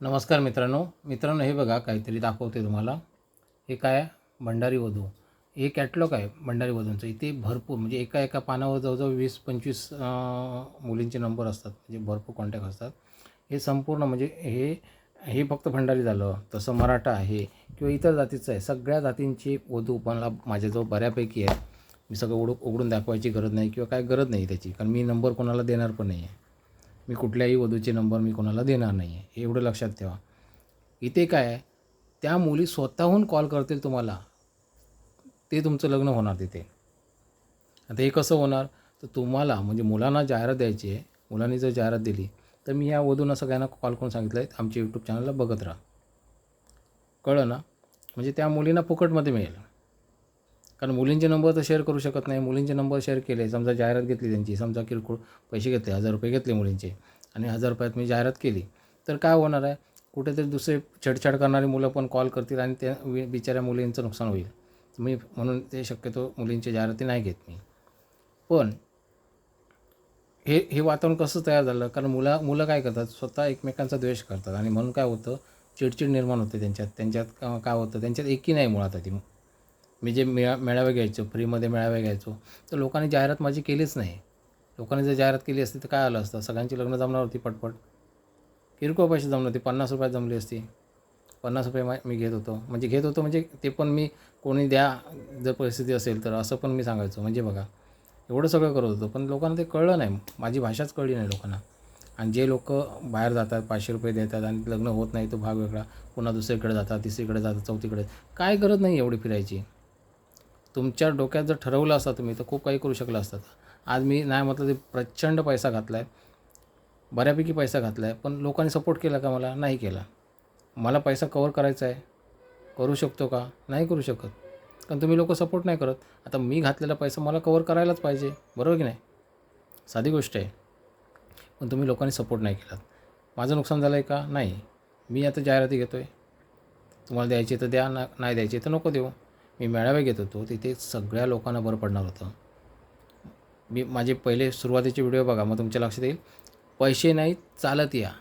नमस्कार मित्रांनो. मित्रांनो हे बघा काहीतरी दाखवते तुम्हाला. हे काय? आहे? भंडारी वधू. हे कॅटलॉग आहे भंडारी वधूंचं. इथे भरपूर म्हणजे एका एका पानावर जवळजवळ वीस पंचवीस मुलींचे नंबर असतात. म्हणजे भरपूर कॉन्टॅक्ट असतात. हे संपूर्ण म्हणजे हे हे फक्त भंडारी झालं. तसं मराठा आहे किंवा इतर जातीचं आहे. सगळ्या जातींची वधू मला माझ्याजवळ बऱ्यापैकी आहे मी सगळं उडू उघडून दाखवायची गरज नाही किंवा काय गरज नाही त्याची. कारण मी नंबर कोणाला देणार पण नाही आहे मी कुठल्याही वधूचे नंबर मी कोणाला देणार नाही आहे हे एवढं लक्षात ठेवा. इथे काय त्या मुली स्वतःहून कॉल करतील तुम्हाला. ते तुमचं लग्न होणार तिथे. आता हे कसं होणार? तर तुम्हाला म्हणजे मुलांना जाहिरात द्यायची आहे. मुलांनी जर जाहिरात दिली तर मी या वधूंना सगळ्यांना कॉल करून सांगितलं आहे आमच्या यूट्यूब चॅनलला बघत राहा. कळलं ना? म्हणजे त्या मुलींना फुकटमध्ये मिळेल. कारण मुलींचे नंबर तर शेअर करू शकत नाही. मुलींचे नंबर शेअर केले समजा जाहिरात घेतली त्यांची समजा किरकोळ पैसे घेतले हजार रुपये घेतले मुलींचे आणि हजार रुपयात मी जाहिरात केली तर काय होणार आहे? कुठेतरी दुसरे छेडछाड करणारी मुलं पण कॉल करतील आणि त्या बिचाऱ्या मुलींचं नुकसान होईल. मी म्हणून ते शक्यतो मुलींची जाहिराती नाही घेत मी. पण हे हे वातावरण कसं तयार झालं? कारण मुलं मुलं काय करतात? स्वतः एकमेकांचा द्वेष करतात आणि म्हणून काय होतं? चिडचिड निर्माण होते त्यांच्यात. त्यांच्यात का- काय होतं? त्यांच्यात एकी नाही मुळात ती मी जे मेळा मेळावे घ्यायचो फ्रीमध्ये मेळावे घ्यायचो तर लोकांनी जाहिरात माझी केलीच नाही. लोकांनी जर जाहिरात केली असती तर काय आलं असतं? सगळ्यांची लग्न जमणार होती पटपट. किरकोळ पैसे जमले होते पन्नास रुपयात जमली असती. पन्नास रुपये मा- मी घेत होतो. म्हणजे घेत होतो म्हणजे ते पण मी कोणी द्या जर परिस्थिती असेल तर असं पण मी सांगायचो. म्हणजे बघा एवढं सगळं करत होतो पण लोकांना ते कळलं नाही. माझी भाषाच कळली नाही लोकांना. आणि जे लोक बाहेर जातात पाचशे रुपये देतात आणि लग्न होत नाही तो भाग वेगळा. पुन्हा दुसरीकडे जातात तिसरीकडे जातात चौथीकडे. काय गरज नाही एवढी फिरायची? तुमच्या डोक्यात जर ठरवलं असतं तुम्ही तर खूप काही करू शकलं असतात आज मी नाही म्हटलं ते प्रचंड पैसा घातला आहे बऱ्यापैकी पैसा घातला आहे पण लोकांनी सपोर्ट केला का मला? नाही केला. मला पैसा कवर करायचा आहे करू शकतो का? नाही करू शकत. कारण तुम्ही लोक सपोर्ट नाही करत. आता मी घातलेला पैसा मला कवर करायलाच पाहिजे. बरोबर की नाही? साधी गोष्ट आहे. पण तुम्ही लोकांनी सपोर्ट नाही केलात. माझं नुकसान झालं आहे का? नाही. मी आता जाहिराती घेतो आहे तुम्हाला द्यायची तर द्या ना नाही द्यायची तर नको देऊ. मी मेळावे घेत होतो तिथे सगळ्या लोकांना बरं पडणार होतं. मी माझे पहिले सुरुवातीचे व्हिडिओ बघा मग तुमच्या लक्षात येईल. पैसे नाहीत चालत या.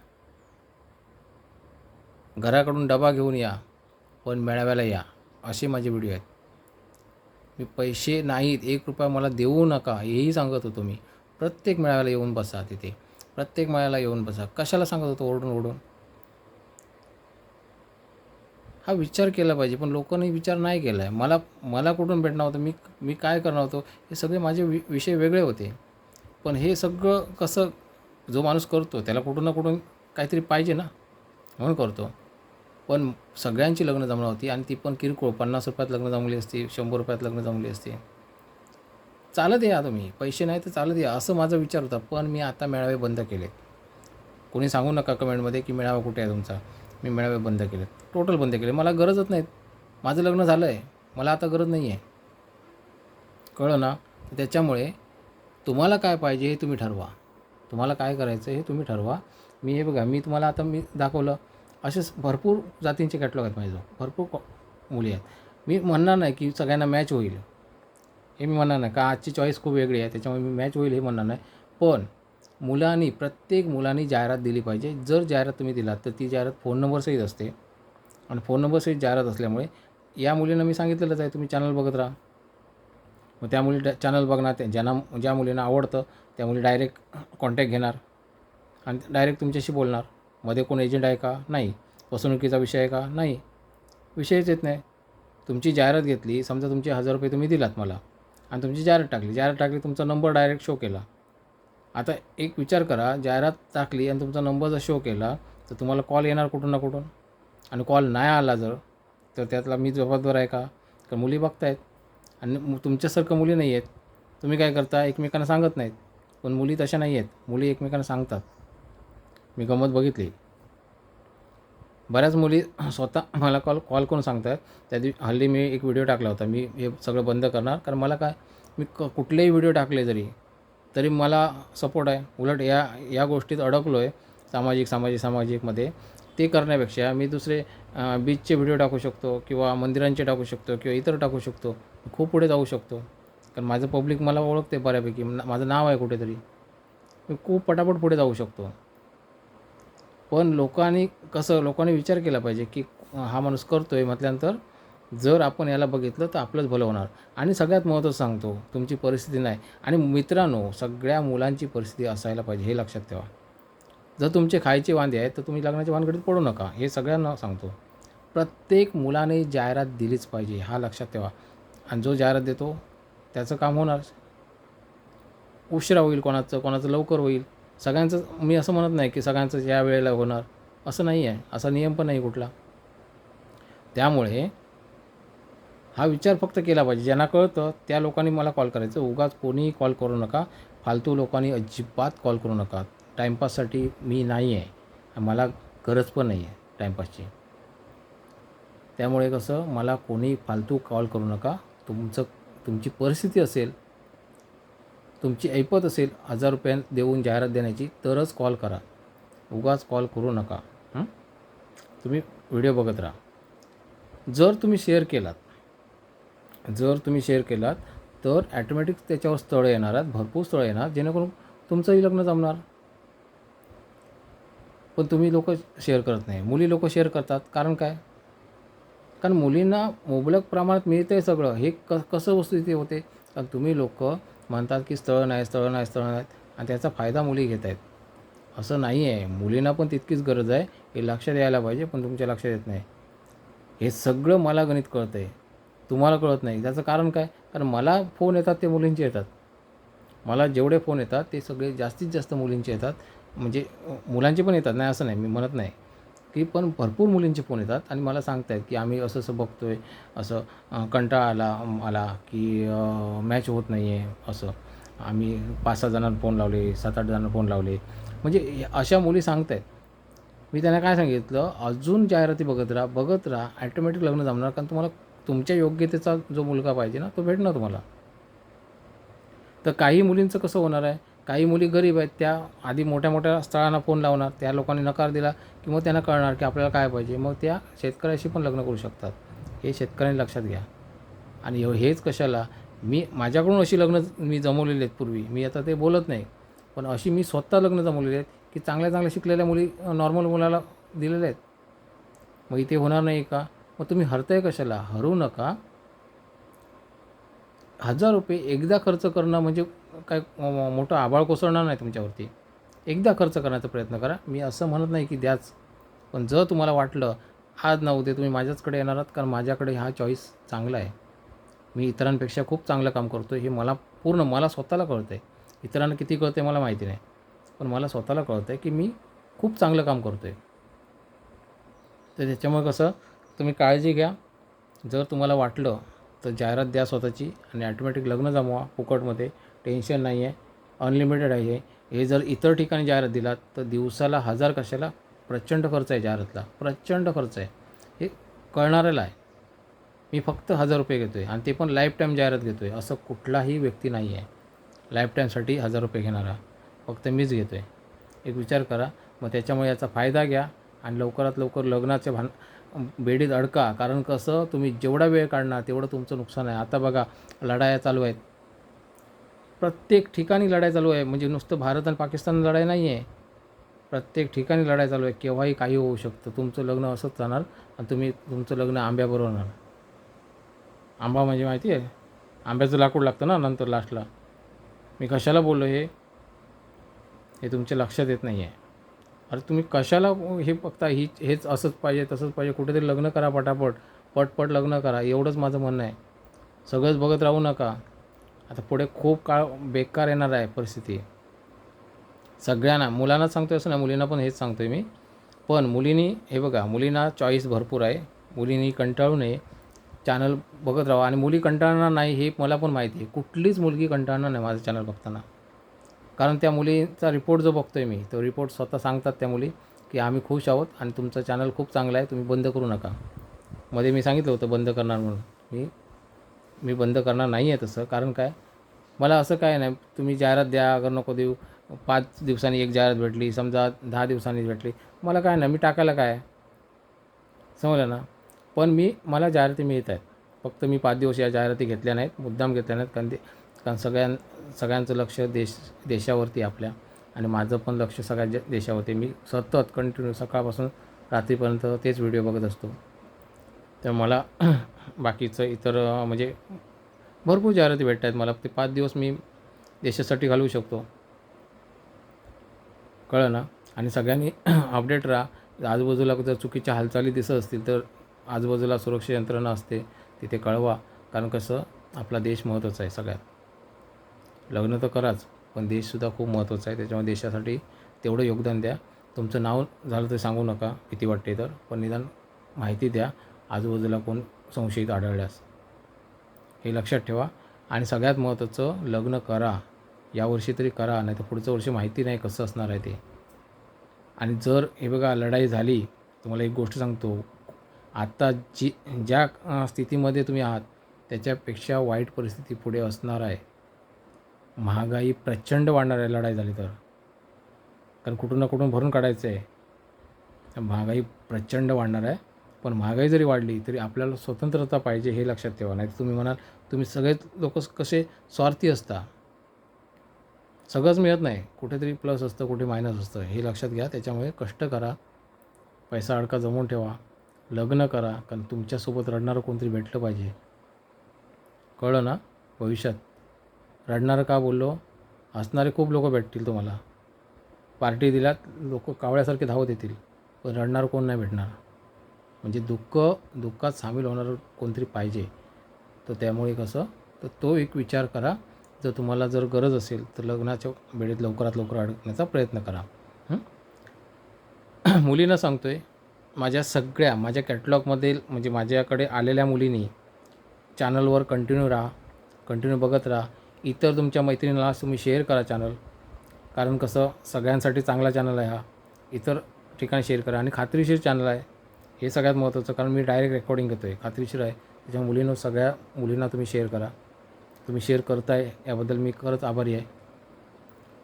घराकडून डबा घेऊन या पण मेळाव्याला या असे माझे व्हिडिओ आहेत. मी पैसे नाहीत एक रुपया मला देऊ नका हेही सांगत होतो मी. प्रत्येक मेळाव्याला येऊन बसा तिथे. प्रत्येक मेळाव्याला येऊन बसा. कशाला सांगत होतो ओरडून ओरडून? हा विचार केला पाहिजे पण लोकांनी विचार नाही केला आहे मला मला कुठून भेटणार होतं? मी मी काय करणार होतो? हे सगळे माझे वि विषय वेगळे होते. पण हे सगळं कसं जो माणूस करतो त्याला कुठून ना कुठून काहीतरी पाहिजे ना? म्हणून करतो. पण सगळ्यांची लग्न जमणार होती आणि ती पण किरकोळ पन्नास रुपयात लग्न जमली असती शंभर रुपयात लग्न जमली असती. चालत या तुम्ही. पैसे नाही तर चालत या असं माझा विचार होता. पण मी आता मेळावे बंद केले कोणी सांगू नका कमेंटमध्ये की मेळावा कुठे आहे तुमचा? मी मेळावे बंद केले टोटल बंद केले. मला गरजच नाहीत. माझं लग्न झालं आहे मला आता गरज नाही आहे कळलं ना? त्याच्यामुळे तुम्हाला काय पाहिजे हे तुम्ही ठरवा. तुम्हाला काय करायचं हे तुम्ही ठरवा. मी हे बघा मी तुम्हाला आता मी दाखवलं. असेच भरपूर जातींचे कॅटलॉग आहेत माझं भरपूर मुली आहेत. मी म्हणणार नाही की सगळ्यांना मॅच होईल. हे मी म्हणणार नाही. का आजची चॉईस खूप वेगळी आहे. त्याच्यामुळे मी मॅच होईल हे म्हणणार नाही. पण मुलांनी प्रत्येक मुलांनी जाहिरात दिली पाहिजे. जर जाहिरात तुम्ही दिलात तर ती जाहिरात फोन नंबरसहित असते. आणि फोन नंबरसहित जाहिरात असल्यामुळे या मुलींना मी सांगितलेलंच आहे तुम्ही चॅनल बघत राहा. मग त्या मुली चॅनल बघणार त्या ज्यांना ज्या मुलींना आवडतं त्या मुली डायरेक्ट कॉन्टॅक्ट घेणार आणि डायरेक्ट तुमच्याशी बोलणार. मध्ये कोण एजंट आहे का? नाही. फसवणुकीचा विषय आहे का? नाही. विषयच येत नाही. तुमची जाहिरात घेतली समजा तुमचे हजार रुपये तुम्ही दिलात मला आणि तुमची जाहिरात टाकली. जाहिरात टाकली तुमचा नंबर डायरेक्ट शो केला. आता एक विचार करा जाहिरात टाकली आणि तुमचा नंबर जर शो केला तर तुम्हाला कॉल येणार कुठून ना कुठून? आणि कॉल नाही आला जर तर त्यातला मी जबाबदार आहे का? तर मुली बघतायत. आणि तुमच्यासारखं मुली नाही आहेत. तुम्ही काय करता? एकमेकांना सांगत नाहीत. पण मुली तशा नाही आहेत. मुली एकमेकांना सांगतात. मी गंमत बघितली. बऱ्याच मुली स्वतः मला कॉल कॉल करून सांगतात त्या दिवशी हल्ली मी एक व्हिडिओ टाकला होता. मी हे सगळं बंद करणार. कारण मला काय मी क कुठलेही व्हिडिओ टाकले जरी तरी मला सपोर्ट आहे. उलट या या गोष्टीत अडकलो आहे सामाजिक सामाजिक सामाजिकमध्ये. ते करण्यापेक्षा मी दुसरे बीचचे व्हिडिओ टाकू शकतो किंवा मंदिरांचे टाकू शकतो किंवा इतर टाकू शकतो. खूप पुढे जाऊ शकतो. कारण माझं पब्लिक मला ओळखते बऱ्यापैकी. माझं नाव आहे कुठेतरी. मी खूप पटापट पुढे जाऊ शकतो. पण लोकांनी कसं लोकांनी विचार केला पाहिजे की हा माणूस करतो आहे म्हटल्यानंतर जर आपण याला बघितलं तर आपलंच भलं होणार. आणि सगळ्यात महत्त्वाचं सांगतो तुमची परिस्थिती नाही. आणि मित्रांनो सगळ्या मुलांची परिस्थिती असायला पाहिजे हे लक्षात ठेवा. जर तुमचे खायचे वांदे आहेत तर तुम्ही लग्नाच्या वानगडीत पडू नका हे सगळ्यांना सांगतो. प्रत्येक मुलाने जाहिरात दिलीच पाहिजे हा लक्षात ठेवा. आणि जो जाहिरात देतो त्याचं काम होणार. उशिरा होईल कोणाचं कोणाचं लवकर होईल. सगळ्यांचं मी असं म्हणत नाही की सगळ्यांचं या वेळेला होणार असं नाही आहे असा नियम पण नाही कुठला. त्यामुळे हा विचार फक्त केला पाहिजे. ज्यांना कळतं त्या लोकांनी मला कॉल करायचं. उगाच कोणीही कॉल करू नका. फालतू लोकांनी अजिबात कॉल करू नका. टाईमपाससाठी मी नाही आहे मला गरज पण नाही आहे टाईमपासची त्यामुळे कसं मला कोणी फालतू कॉल करू नका. तुमचं तुमची परिस्थिती असेल तुमची ऐपत असेल हजार रुपया देऊन जाहिरात देण्याची तरच कॉल करा. उगाच कॉल करू नका. तुम्ही व्हिडिओ बघत राहा. जर तुम्ही शेअर केलात जर तुम्ही शेअर केलात तर ॲटोमॅटिक त्याच्यावर स्थळं येणार आहेत भरपूर स्थळं येणार जेणेकरून तुमचंही लग्न जमणार. पण तुम्ही लोक शेअर करत नाही. मुली लोक शेअर करतात. कारण काय? कारण मुलींना मुबलक प्रमाणात मिळतं आहे सगळं. हे क कसं वस्तू इथे होते? कारण तुम्ही लोक म्हणतात की स्थळं नाही स्थळं नाही स्थळं नाहीत आणि त्याचा फायदा मुली घेत आहेत. असं नाही आहे मुलींना पण तितकीच गरज आहे. हे लक्षात यायला पाहिजे पण तुमच्या लक्षात येत नाही. हे सगळं मला गणित कळतं आहे तुम्हाला कळत नाही. त्याचं कारण काय? कारण मला फोन येतात ते मुलींचे येतात. मला जेवढे फोन येतात ते सगळे जास्तीत जास्त मुलींचे येतात. म्हणजे मुलांचे पण येतात. नाही असं नाही. मी म्हणत नाही. की पण भरपूर मुलींचे फोन येतात आणि मला सांगत आहेत की आम्ही असं असं बघतो आहे असं कंटाळा आला आला की मॅच होत नाही आहे असं. आम्ही पाच सहा जणांना फोन लावले सात आठ जणांना फोन लावले. म्हणजे अशा मुली सांगत आहेत मी त्यांना काय सांगितलं? अजून जाहिराती बघत राहा बघत राहा. ॲटोमॅटिक लग्न जमणार कारण तुम्हाला तुमच्या योग्यतेचा जो मुलगा पाहिजे ना तो भेटणार तुम्हाला. तर काही मुलींचं कसं होणार आहे? काही मुली गरीब आहेत त्या आधी मोठ्या मोठ्या स्थळांना फोन लावणार त्या लोकांनी नकार दिला की मग त्यांना कळणार की आपल्याला काय पाहिजे. मग त्या शेतकऱ्याशी पण लग्न करू शकतात. हे शेतकऱ्यांनी लक्षात घ्या. आणि हेच कशाला? मी माझ्याकडून अशी लग्न मी जमवलेली आहेत पूर्वी. मी आता ते बोलत नाही. पण अशी मी स्वतः लग्न जमवलेली आहेत की चांगल्या चांगल्या शिकलेल्या मुली नॉर्मल मुलाला दिलेल्या आहेत. मग इथे होणार नाही का? मग तुम्ही हरताय कशाला? हरू नका. हजार रुपये एकदा खर्च करणं म्हणजे काय मोठं आभाळ कोसळणार नाही तुमच्यावरती. एकदा खर्च करण्याचा प्रयत्न करा. मी असं म्हणत नाही की द्याच. पण जर तुम्हाला वाटलं आज ना उद्या तुम्ही माझ्याचकडे येणार आहात कारण माझ्याकडे हा चॉईस चांगला आहे. मी इतरांपेक्षा खूप चांगलं काम करतो हे मला पूर्ण मला स्वतःला कळतं आहे इतरांना किती कळतं आहे मला माहिती नाही. पण मला स्वतःला कळतं आहे की मी खूप चांगलं काम करतो आहे तर त्याच्यामुळे कसं तुम्ही काळजी घ्या. जर तुम्हाला वाटलं तर जाहिरात द्या स्वतःची आणि ॲटोमॅटिक लग्न जमवा फुकटमध्ये. टेन्शन नाही आहे अनलिमिटेड आहे. हे. जर इतर ठिकाणी जाहिरात दिलात तर दिवसाला हजार कशाला? प्रचंड खर्च आहे जाहिरातला. प्रचंड खर्च आहे. हे कळणाऱ्याला आहे मी फक्त हजार रुपये घेतो आहे आणि ते पण लाईफ टाईम जाहिरात घेतो आहे असं कुठलाही व्यक्ती नाही आहे लाईफ टाईमसाठी हजार रुपये घेणारा. फक्त मीच घेतो आहे एक विचार करा. मग त्याच्यामुळे याचा फायदा घ्या आणि लवकरात लवकर लग्नाचे भान बेडीत अडका. कारण कसं तुम्ही जेवढा वेळ काढणार तेवढं तुमचं नुकसान आहे. आता बघा लढाया चालू आहेत. प्रत्येक ठिकाणी लढाई चालू आहे. म्हणजे नुसतं भारत आणि पाकिस्तान लढाई नाही आहे. प्रत्येक ठिकाणी लढाई चालू आहे केव्हाही काही होऊ शकतं. तुमचं लग्न असंच जाणार आणि तुम्ही तुमचं लग्न आंब्याबरोबर होणार. आंबा म्हणजे माहिती आहे? आंब्याचं लाकूड लागतं ना नंतर लास्टला मी कशाला बोललो हे? हे तुमच्या लक्षात येत नाही आहे अरे तुम्ही कशाला हे बघता? ही हेच असंच पाहिजे तसंच पाहिजे. कुठेतरी लग्न करा पटापट. पटपट लग्न करा. एवढंच माझं म्हणणं आहे. सगळंच बघत राहू नका. आता पुढे खूप काळ बेकार येणार आहे परिस्थिती. सगळ्यांना मुलांना सांगतोय असं नाही मुलींना पण हेच सांगतोय मी. पण मुलींनी हे बघा मुलींना चॉईस भरपूर आहे. मुलींनी कंटाळू नये. चॅनल बघत राहा. आणि मुली कंटाळणार नाही हे मला पण माहिती आहे. कुठलीच मुलगी कंटाळणार नाही माझं चॅनल बघताना. कारण त्या मुलीचा रिपोर्ट जो बघतो आहे मी तो रिपोर्ट स्वतः सांगतात त्या मुली की आम्ही खुश आहोत आणि तुमचं चॅनल खूप चांगलं आहे तुम्ही बंद करू नका. मध्ये मी सांगितलं होतं बंद करणार म्हणून. मी मी बंद करणार नाही आहे तसं. कारण काय? मला असं काय नाही तुम्ही जाहिरात द्या अगर नको देऊ पाच दिवसांनी एक जाहिरात भेटली समजा दहा दिवसांनी भेटली मला काय नाही मी टाकायला काय समजलं ना? पण मी मला जाहिराती मिळत आहेत. फक्त मी पाच दिवस या जाहिराती घेतल्या नाहीत मुद्दाम घेतल्या नाहीत कारण ते कारण सगळ्यां सगळ्यांचं लक्ष देश देशावरती आपल्या. आणि माझं पण लक्ष सगळ्या देशावरती मी सतत कंटिन्यू सकाळपासून रात्रीपर्यंत तेच व्हिडिओ बघत असतो. तर मला बाकीचं इतर म्हणजे भरपूर जाहिराती भेटत आहेत मला. ते पाच दिवस मी देशासाठी घालवू शकतो. कळलं ना? आणि सगळ्यांनी अपडेट राहा. आजूबाजूला जर चुकीच्या हालचाली दिसत असतील तर आजूबाजूला सुरक्षा यंत्रणा असते तिथे कळवा. कारण कसं? आपला देश महत्त्वाचा आहे सगळ्यात. लग्न तर कराच पण देशसुद्धा खूप महत्त्वाचा आहे. त्याच्यामुळे देशासाठी तेवढं योगदान द्या. तुमचं नाव झालं तर सांगू नका भीती वाटते तर. पण निदान माहिती द्या आजूबाजूला कोण संशयित आढळल्यास. हे लक्षात ठेवा. आणि सगळ्यात महत्त्वाचं लग्न करा. यावर्षी तरी करा नाही तर पुढचं वर्षी माहिती नाही कसं असणार आहे ते. आणि जर हे बघा लढाई झाली तुम्हाला एक गोष्ट सांगतो. आत्ता जी ज्या स्थितीमध्ये तुम्ही आहात त्याच्यापेक्षा वाईट परिस्थिती पुढे असणार आहे. महागाई प्रचंड वाढणार आहे लढाई झाली तर. कारण कुठून ना कुठून भरून काढायचं. आहे महागाई प्रचंड वाढणार आहे. पण महागाई जरी वाढली तरी आपल्याला स्वतंत्रता पाहिजे हे लक्षात ठेवा. नाही तुम्ही म्हणाल तुम्ही सगळेच लोक कसे स्वार्थी असता? सगळंच मिळत नाही. कुठेतरी प्लस असतं कुठे मायनस असतं हे लक्षात घ्या. त्याच्यामुळे कष्ट करा. पैसा अडका जमवून ठेवा. लग्न करा. कारण तुमच्यासोबत रडणारं कोणतरी भेटलं पाहिजे. कळलं ना? भविष्यात. रडणारं का बोललो? हसणारे खूप लोक भेटतील तुम्हाला. पार्टी दिल्यात लोक कावळ्यासारखे धावत येतील पण रडणार कोण नाही भेटणार. म्हणजे दुःख दुःखात सामील होणारं कोणतरी पाहिजे. तर त्यामुळे कसं? तर तो एक विचार करा. जर तुम्हाला जर गरज असेल तर लग्नाच्या वेळेत लवकरात लवकर अडकण्याचा प्रयत्न करा. मुलींना सांगतो आहे माझ्या सगळ्या माझ्या कॅटलॉगमध्ये म्हणजे माझ्याकडे आलेल्या मुलींनी चॅनलवर कंटिन्यू राहा कंटिन्यू बघत राहा. इतर तुमच्या मैत्रिणीला तुम्ही शेअर करा चॅनल कारण कसं सगळ्यांसाठी चांगला चॅनल आहे हा. इतर ठिकाणी शेअर करा. आणि खात्रीशीर चॅनल आहे. हे सगळ्यात महत्त्वाचं कारण मी डायरेक्ट रेकॉर्डिंग घेतो आहे खात्रीशीर आहे. त्याच्या मुलींना सगळ्या मुलींना तुम्ही शेअर करा. तुम्ही शेअर करताय याबद्दल मी खरंच आभारी आहे.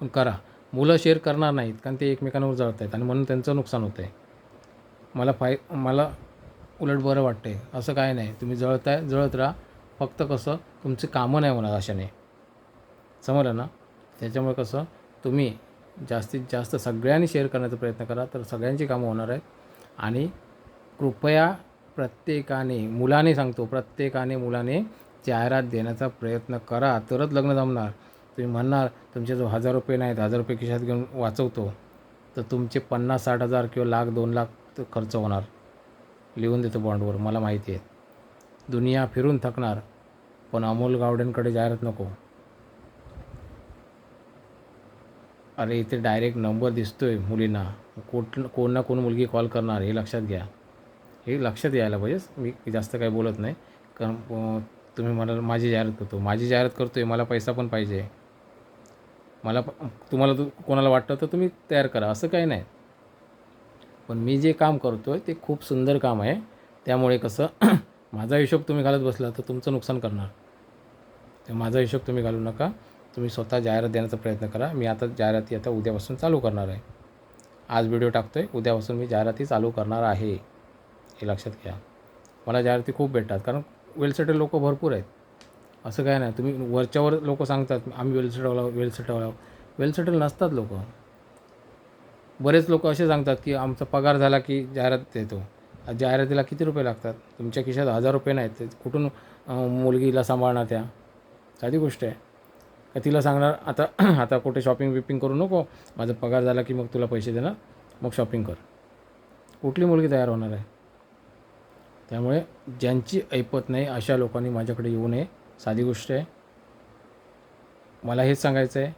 पण करा. मुलं शेअर करणार नाहीत कारण ते एकमेकांवर जळत आहेत आणि म्हणून त्यांचं नुकसान होतं आहे मला फाय मला उलट बरं वाटते असं काय नाही. तुम्ही जळताय जळत राहा. फक्त कसं तुमचे कामं नाही होणार अशाने. समजलं ना? त्याच्यामुळे कसं तुम्ही जास्तीत जास्त सगळ्यांनी शेअर करण्याचा प्रयत्न करा तर सगळ्यांची कामं होणार आहेत. आणि कृपया प्रत्येकाने मुलाने सांगतो प्रत्येकाने मुलाने जाहिरात देण्याचा प्रयत्न करा तरच लग्न जमणार. तुम्ही म्हणणार तुमचे जो हजार रुपये नाहीत हजार रुपये खिशात घेऊन वाचवतो तर तुमचे पन्नास साठ हजार किंवा लाख दोन लाख खर्च होणार. लिहून देतो बॉन्डवर मला माहिती आहे. दुनिया फिरून थकणार पण अमोल गावड्यांकडे जाहिरात नको. अरे इथे डायरेक्ट नंबर दिसतो आहे मुलींना. कोट कोण ना कोण मुलगी कॉल करणार हे लक्षात घ्या. हे लक्षात यायला पाहिजे. मी जास्त काही बोलत नाही. कारण तुम्ही मला माझी जाहिरात करतो. माझी जाहिरात करतो आहे मला पैसा पण पाहिजे. मला तुम्हाला तू कोणाला वाटतं तर तुम्ही तयार करा. असं काही नाही. पण मी जे काम करतो आहे ते खूप सुंदर काम आहे. त्यामुळे कसं माझा हिशोब तुम्ही घालत बसला तर तुमचं नुकसान करणार. तर माझा हिशोब तुम्ही घालू नका. तुम्ही स्वतः जाहिरात देण्याचा प्रयत्न करा. मी आता जाहिराती आता उद्यापासून चालू करणार आहे. आज व्हिडिओ टाकतो आहे उद्यापासून मी जाहिराती चालू करणार आहे. हे लक्षात घ्या. मला जाहिराती खूप भेटतात. कारण वेलसेटल लोक भरपूर आहेत. असं काय नाही. तुम्ही वरच्यावर लोक सांगतात आम्ही वेलसेटवला वेलसेटवला वेलसेटल नसतात लोक. बरेच लोक असे सांगतात की आमचा पगार झाला की जाहिरात देतो. जाहिरातीला किती रुपये लागतात? तुमच्या खिशात हजार रुपये नाहीत. कुठून मुलगीला सांभाळणार त्या? साधी गोष्ट आहे. का तिला सांगणार आता आता कुठे शॉपिंग बिपिंग करू नको माझा पगार झाला की मग तुला पैसे देणार मग शॉपिंग कर. कुठली मुलगी तयार होणार आहे? त्यामुळे ज्यांची ऐपत नाही अशा लोकांनी माझ्याकडे येऊ नये. साधी गोष्ट आहे. मला हेच सांगायचं आहे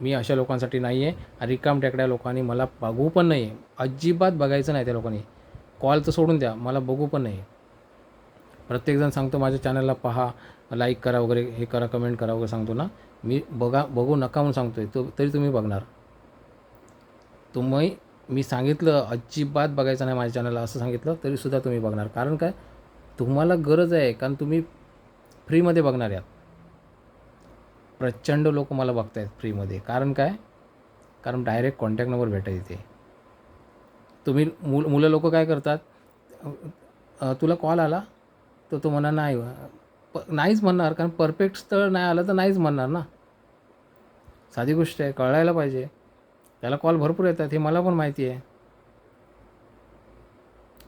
मी अशा लोकांसाठी नाही आहे रिकाम टेकड्या लोकांनी मला बघू पण नाही अजिबात बघायचं नाही त्या लोकांनी. कॉल तर सोडून द्या मला बघू पण नाही प्रत्येकजण सांगतो माझ्या चॅनलला पहा लाईक करा वगैरे हे करा कमेंट करा वगैरे सांगतो ना. मी बघा बघू नका म्हणून सांगतो आहे तो तरी तुम्ही बघणार. तुम्ही मी सांगितलं अजिबात बघायचं नाही माझ्या चॅनलला असं सांगितलं तरीसुद्धा तुम्ही बघणार. कारण काय? तुम्हाला गरज आहे कारण तुम्ही फ्रीमध्ये बघणार आहात प्रचंड लोक मला बघतायत फ्रीमध्ये कारण काय? कारण डायरेक्ट कॉन्टॅक्ट नंबर भेटायचे इथे. तुम्ही मुल मुलं लोक काय करतात? तुला कॉल आला? तर तो म्हणा नाही प नाहीच म्हणणार कारण परफेक्ट स्थळ नाही आलं तर नाहीच म्हणणार ना. साधी गोष्ट आहे कळायला पाहिजे. त्याला कॉल भरपूर येतात हे मला पण माहिती आहे.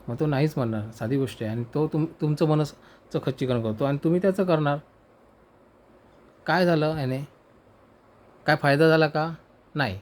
मग तो नाहीच म्हणणार साधी गोष्ट आहे. आणि तो तुम तुमचं मनसचं खच्चीकरण करतो आणि तुम्ही त्याचं करणार. काय झालं याने? काय फायदा झाला का? नाही.